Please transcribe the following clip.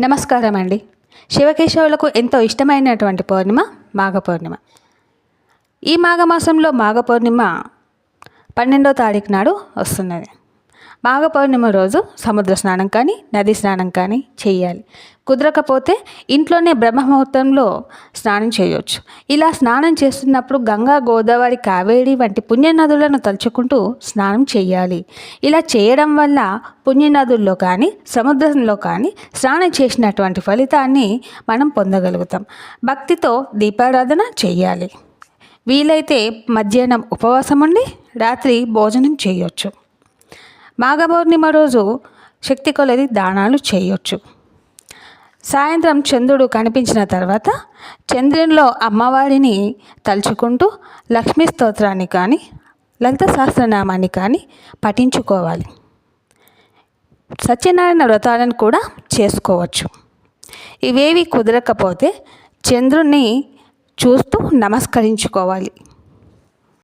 నమస్కారం అండి శివకేశవులకు ఎంతో ఇష్టమైనటువంటి పౌర్ణిమ మాఘ పౌర్ణిమ ఈ మాఘమాసంలో మాఘ పౌర్ణిమ పన్నెండో తారీఖు నాడు వస్తున్నది. మాఘ పౌర్ణమి రోజు సముద్ర స్నానం కానీ నది స్నానం కానీ చేయాలి. కుదరకపోతే ఇంట్లోనే బ్రహ్మముహూర్తంలో స్నానం చేయవచ్చు ఇలా స్నానం చేస్తున్నప్పుడు గంగా గోదావరి కావేరి వంటి పుణ్యనదులను తలుచుకుంటూ స్నానం చేయాలి. ఇలా చేయడం వల్ల పుణ్యనదుల్లో కానీ సముద్రంలో కానీ స్నానం చేసినటువంటి ఫలితాన్ని మనం పొందగలుగుతాం. భక్తితో దీపారాధన చేయాలి. వీలైతే మధ్యాహ్నం ఉపవాసం ఉండి రాత్రి భోజనం చేయొచ్చు. మాఘపౌర్ణిమ రోజు శక్తి కొలది దానాలు చేయొచ్చు. సాయంత్రం చంద్రుడు కనిపించిన తర్వాత చంద్రునిలో అమ్మవారిని తలుచుకుంటూ లక్ష్మీ స్తోత్రాన్ని కానీ లలిత సహస్రనామాన్ని కానీ పఠించుకోవాలి. సత్యనారాయణ వ్రతాలను కూడా చేసుకోవచ్చు. ఇవేవి కుదరకపోతే చంద్రుణ్ణి చూస్తూ నమస్కరించుకోవాలి.